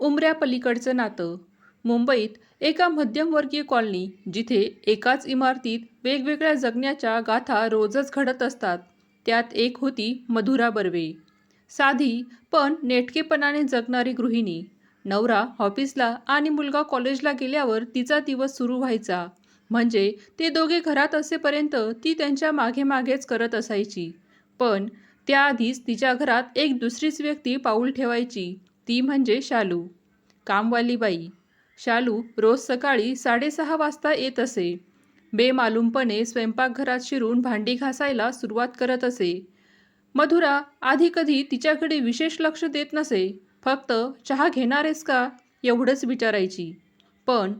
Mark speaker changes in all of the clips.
Speaker 1: उमऱ्यापलीकडचं नातं. मुंबईत एका मध्यमवर्गीय कॉलनी जिथे एकाच इमारतीत वेगवेगळ्या जगण्याच्या गाथा रोजच घडत असतात. त्यात एक होती मधुरा बर्वे. साधी पण नेटकेपणाने जगणारी गृहिणी. नवरा ऑफिसला आणि मुलगा कॉलेजला गेल्यावर तिचा दिवस सुरू व्हायचा. म्हणजे ते दोघे घरात असेपर्यंत ती त्यांच्या मागे मागेच करत असायची. पण त्याआधीच तिच्या घरात एक दुसरीच व्यक्ती पाऊल ठेवायची. ती म्हणजे शालू. कामवाली बाई शालू रोज सकाळी साडेसहा वाजता येत असे. बेमालूमपणे स्वयंपाकघरात शिरून भांडी घासायला सुरुवात करत असे. मधुरा आधी कधी तिच्याकडे विशेष लक्ष देत नसे. फक्त चहा घेणारेस का? एवढंच विचारायची. पण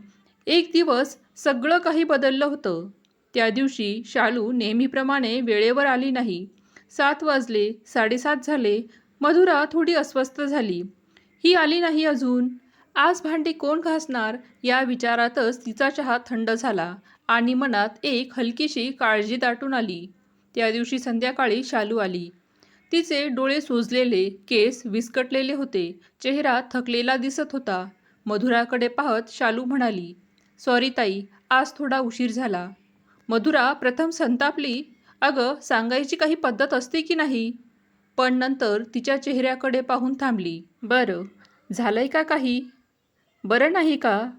Speaker 1: एक दिवस सगळं काही बदललं होतं. त्या दिवशी शालू नेहमीप्रमाणे वेळेवर आली नाही. सात वाजले साडेसात झाले. मधुरा थोडी अस्वस्थ झाली. ही आली नाही अजून. आज भांडी कोण घासणार या विचारातच तिचा चहा थंड झाला आणि मनात एक हलकीशी काळजी दाटून आली. त्या दिवशी संध्याकाळी शालू आली. तिचे डोळे सोजलेले केस विस्कटलेले होते. चेहरा थकलेला दिसत होता. मधुराकडे पाहत शालू म्हणाली सॉरी ताई आज थोडा उशीर झाला. मधुरा प्रथम संतापली? अगं सांगायची काही पद्धत असते की नाही? पण नंतर तिच्या चेहऱ्याकडे पाहून थांबली. बरं झालंय का काही? बरं नाही का.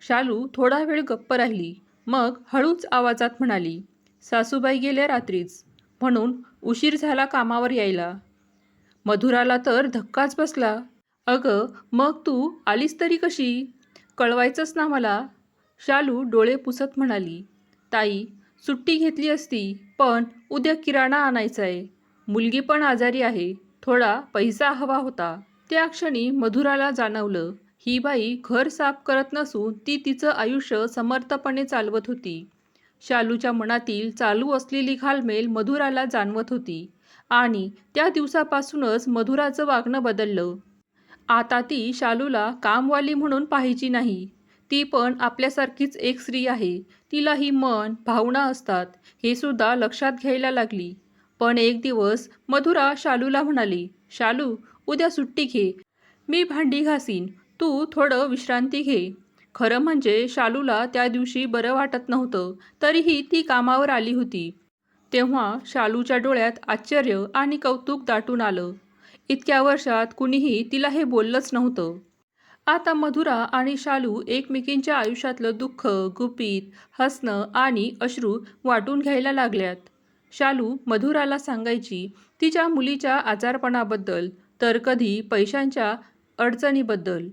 Speaker 1: शालू थोडा वेळ गप्प राहिली. मग हळूच आवाजात म्हणाली सासूबाई गेल्या रात्रीच. म्हणून उशीर झाला कामावर यायला. मधुराला तर धक्काच बसला. अगं मग तू आलीस तरी कशी? कळवायचंच ना मला. शालू डोळे पुसत म्हणाली ताई सुट्टी घेतली असती पण उद्या किराणा आणायचा आहे मुलगी पण आजारी आहे. थोडा पैसा हवा होता. त्या क्षणी मधुराला जाणवलं ही बाई घर साफ करत नसून ती तिचं आयुष्य समर्थपणे चालवत होती. शालूच्या मनातील चालू असलेली घालमेल मधुराला जाणवत होती आणि त्या दिवसापासूनच मधुराचं वागणं बदललं. आता ती शालूला कामवाली म्हणून पाहायची नाही. ती पण आपल्यासारखीच एक स्त्री आहे. तिलाही मन भावना असतात. हे सुद्धा लक्षात घ्यायला लागली. पण एक दिवस मधुरा शालूला म्हणाली शालू उद्या सुट्टी घे. मी भांडी घासीन. तू थोडं विश्रांती घे. खरं म्हणजे शालूला त्या दिवशी बरं वाटत नव्हतं तरीही ती कामावर आली होती. तेव्हा शालूच्या डोळ्यात आश्चर्य आणि कौतुक दाटून आलं. इतक्या वर्षात कुणीही तिला हे बोललंच नव्हतं. आता मधुरा आणि शालू एकमेकींच्या आयुष्यातलं दुःख गुपित हसणं आणि अश्रू वाटून घ्यायला लागल्यात. शालू मधुराला सांगायची तिच्या मुलीच्या आजारपणाबद्दल तर कधी पैशांच्या अडचणीबद्दल.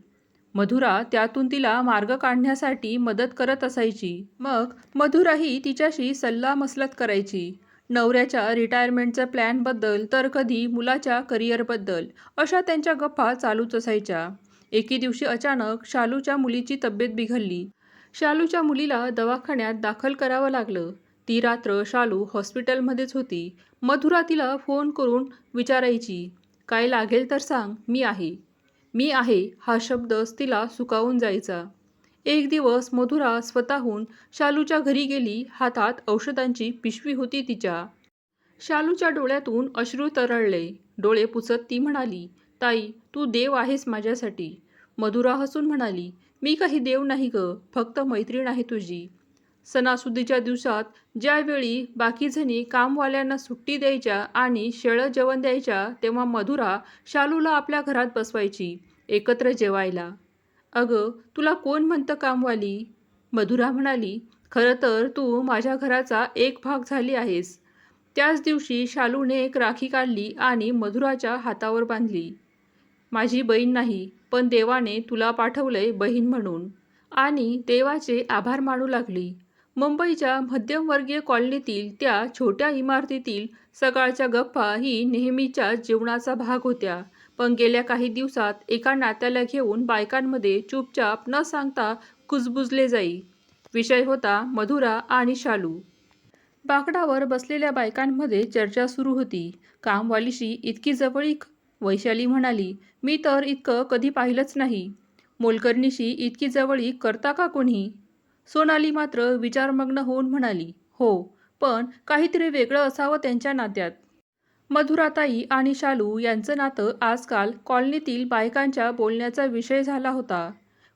Speaker 1: मधुरा त्यातून तिला मार्ग काढण्यासाठी मदत करत असायची. मग मधुराही तिच्याशी सल्लामसलत करायची. नवऱ्याच्या रिटायरमेंटच्या प्लॅनबद्दल तर कधी मुलाच्या करिअरबद्दल अशा त्यांच्या गप्पा चालूच असायच्या. एके दिवशी अचानक शालूच्या मुलीची तब्येत बिघडली. शालूच्या मुलीला दवाखान्यात दाखल करावं लागलं. ती रात्र शालू हॉस्पिटलमध्येच होती. मधुरा तिला फोन करून विचारायची काय लागेल तर सांग मी आहे. मी आहे हा शब्दच तिला सुकावून जायचा. एक दिवस मधुरा स्वतःहून शालूच्या घरी गेली हातात औषधांची पिशवी होती तिच्या. शालूच्या डोळ्यातून अश्रू तरळले. डोळे पुसत ती म्हणाली ताई तू देव आहेस माझ्यासाठी. मधुरा हसून म्हणाली मी काही देव नाही ग फक्त मैत्रीण आहे तुझी. सणासुदीच्या दिवसात ज्यावेळी बाकीजणी कामवाल्यांना सुट्टी द्यायच्या आणि शेळं जेवण द्यायच्या तेव्हा मधुरा शालूला आपल्या घरात बसवायची एकत्र जेवायला. अगं तुला कोण म्हणतं कामवाली? मधुरा म्हणाली खरं तर तू माझ्या घराचा एक भाग झाली आहेस. त्याच दिवशी शालूने एक राखी काढली आणि मधुराच्या हातावर बांधली. माझी बहीण नाही पण देवाने तुला पाठवलंय बहीण म्हणून. आणि देवाचे आभार मानू लागली. मुंबईच्या मध्यमवर्गीय कॉलनीतील त्या छोट्या इमारतीतील सकाळच्या गप्पा ही नेहमीच्या जीवनाचा भाग होत्या. पण गेल्या काही दिवसात एका नात्याला घेऊन बायकांमध्ये चुपचाप न सांगता कुजबुजले जाई. विषय होता मधुरा आणि शालू. बाकडावर बसलेल्या बायकांमध्ये चर्चा सुरू होती. कामवालीशी इतकी जवळीक? वैशाली म्हणाली मी तर इतकं कधी पाहिलंच नाही. मोलकर्णीशी इतकी जवळीक करता का कोणी? सोनाली मात्र विचारमग्न होऊन म्हणाली हो पण काहीतरी वेगळं असावं त्यांच्या नात्यात. मधुराताई आणि शालू यांचं नातं आजकाल कॉलनीतील बायकांच्या बोलण्याचा विषय झाला होता.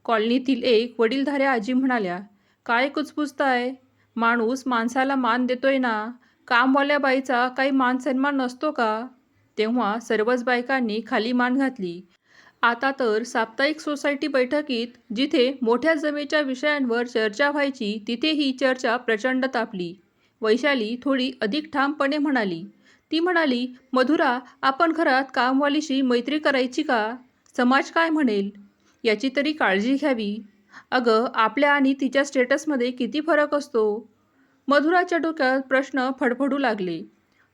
Speaker 1: कॉलनीतील एक वडीलधाऱ्या आजी म्हणाल्या काय कुचपुचताय माणूस माणसाला मान देतोय ना? कामवाल्या बाईचा काही मान सन्मान नसतो का? तेव्हा सर्वच बायकांनी खाली मान घातली. आता तर साप्ताहिक सोसायटी बैठकीत जिथे मोठ्या जमेच्या विषयांवर चर्चा व्हायची तिथे ही चर्चा प्रचंड तापली. वैशाली थोडी अधिक ठामपणे म्हणाली ती म्हणाली मधुरा आपण घरात कामवालीशी मैत्री करायची का? समाज काय म्हणेल? याची तरी काळजी घ्यावी. अगं आपल्या आणि तिच्या स्टेटसमध्ये किती फरक असतो मधुराच्या डोक्यात प्रश्न फडफडू लागले.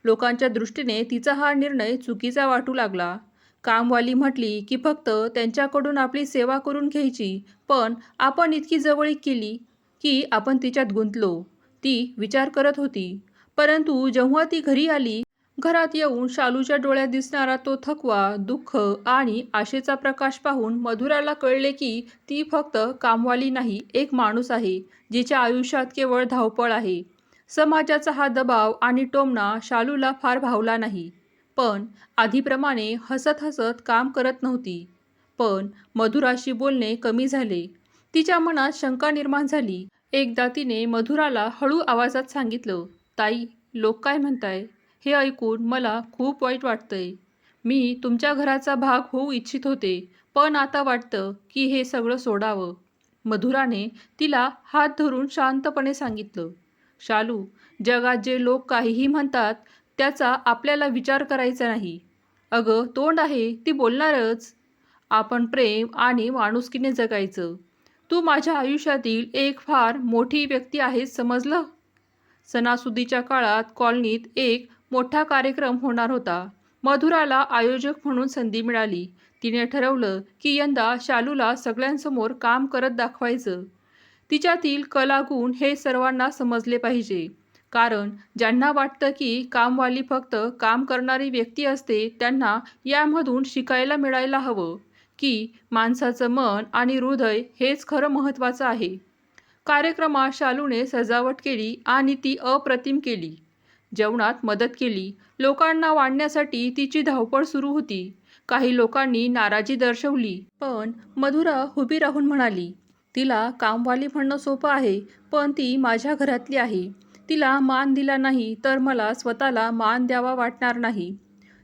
Speaker 1: लोकांच्या दृष्टीने तिचा हा निर्णय चुकीचा वाटू लागला. कामवाली म्हटली की फक्त त्यांच्याकडून आपली सेवा करून घ्यायची पण आपण इतकी जवळीक केली की आपण तिच्यात गुंतलो. ती विचार करत होती. परंतु जेव्हा ती घरी आली घरात येऊन शालूच्या डोळ्यात दिसणारा तो थकवा दुःख आणि आशेचा प्रकाश पाहून मधुराला कळले की ती फक्त कामवाली नाही एक माणूस आहे जिच्या आयुष्यात केवळ धावपळ आहे. समाजाचा हा दबाव आणि टोमणा शालूला फार भावला नाही. पण आधीप्रमाणे हसत हसत काम करत नव्हती. पण मधुराशी बोलणे कमी झाले. तिच्या मनात शंका निर्माण झाली. एकदा तिने मधुराला हळू आवाजात सांगितलं ताई लोक काय म्हणताय? हे ऐकून मला खूप वाईट वाटतंय. मी तुमच्या घराचा भाग होऊ इच्छित होते पण आता वाटतं की हे सगळं सोडावं. मधुराने तिला हात धरून शांतपणे सांगितलं शालू जगात जे लोक काहीही म्हणतात त्याचा आपल्याला विचार करायचा नाही. अगं तोंड आहे ती बोलणारच. आपण प्रेम आणि माणुसकीने जगायचं. तू माझ्या आयुष्यातील एक फार मोठी व्यक्ती आहेस समजलं? सणासुदीच्या काळात कॉलनीत एक मोठा कार्यक्रम होणार होता. मधुराला आयोजक म्हणून संधी मिळाली. तिने ठरवलं की यंदा शालूला सगळ्यांसमोर काम करत दाखवायचं. तिच्यातील कलागुण हे सर्वांना समजले पाहिजे. कारण ज्यांना वाटतं की कामवाली फक्त काम करणारी व्यक्ती असते त्यांना यामधून शिकायला मिळायला हवं. की माणसाचं मन आणि हृदय हेच खरं महत्त्वाचं आहे. कार्यक्रमात शालूने सजावट केली आणि ती अप्रतिम केली. जेवणात मदत केली. लोकांना वाढण्यासाठी तिची धावपळ सुरू होती. काही लोकांनी नाराजी दर्शवली. पण मधुरा उभी राहून म्हणाली तिला कामवाली म्हणणं सोपं आहे पण ती माझ्या घरातली आहे. तिला मान दिला नाही तर मला स्वतःला मान द्यावा वाटणार नाही.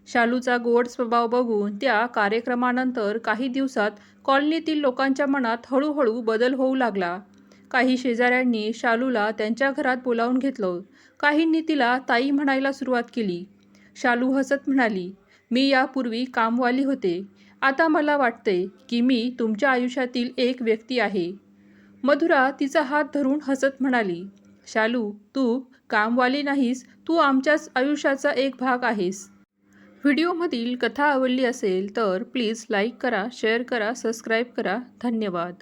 Speaker 1: शालूचा गोड स्वभाव बघून त्या कार्यक्रमानंतर काही दिवसात कॉलनीतील लोकांच्या मनात हळूहळू बदल होऊ लागला. काही शेजाऱ्यांनी शालूला त्यांच्या घरात बोलावून घेतलं. काहींनी तिला ताई म्हणायला सुरुवात केली. शालू हसत म्हणाली मी यापूर्वी कामवाली होते. आता मला वाटते की मी तुमच्या आयुष्यातील एक व्यक्ती आहे. मधुरा तिचा हात धरून हसत म्हणाली शालू तू कामवाली नाहीस तू आमच्याच आयुष्याचा एक भाग आहेस. व्हिडिओमधील कथा आवडली असेल तर प्लीज लाईक करा शेअर करा सबस्क्राईब करा. धन्यवाद.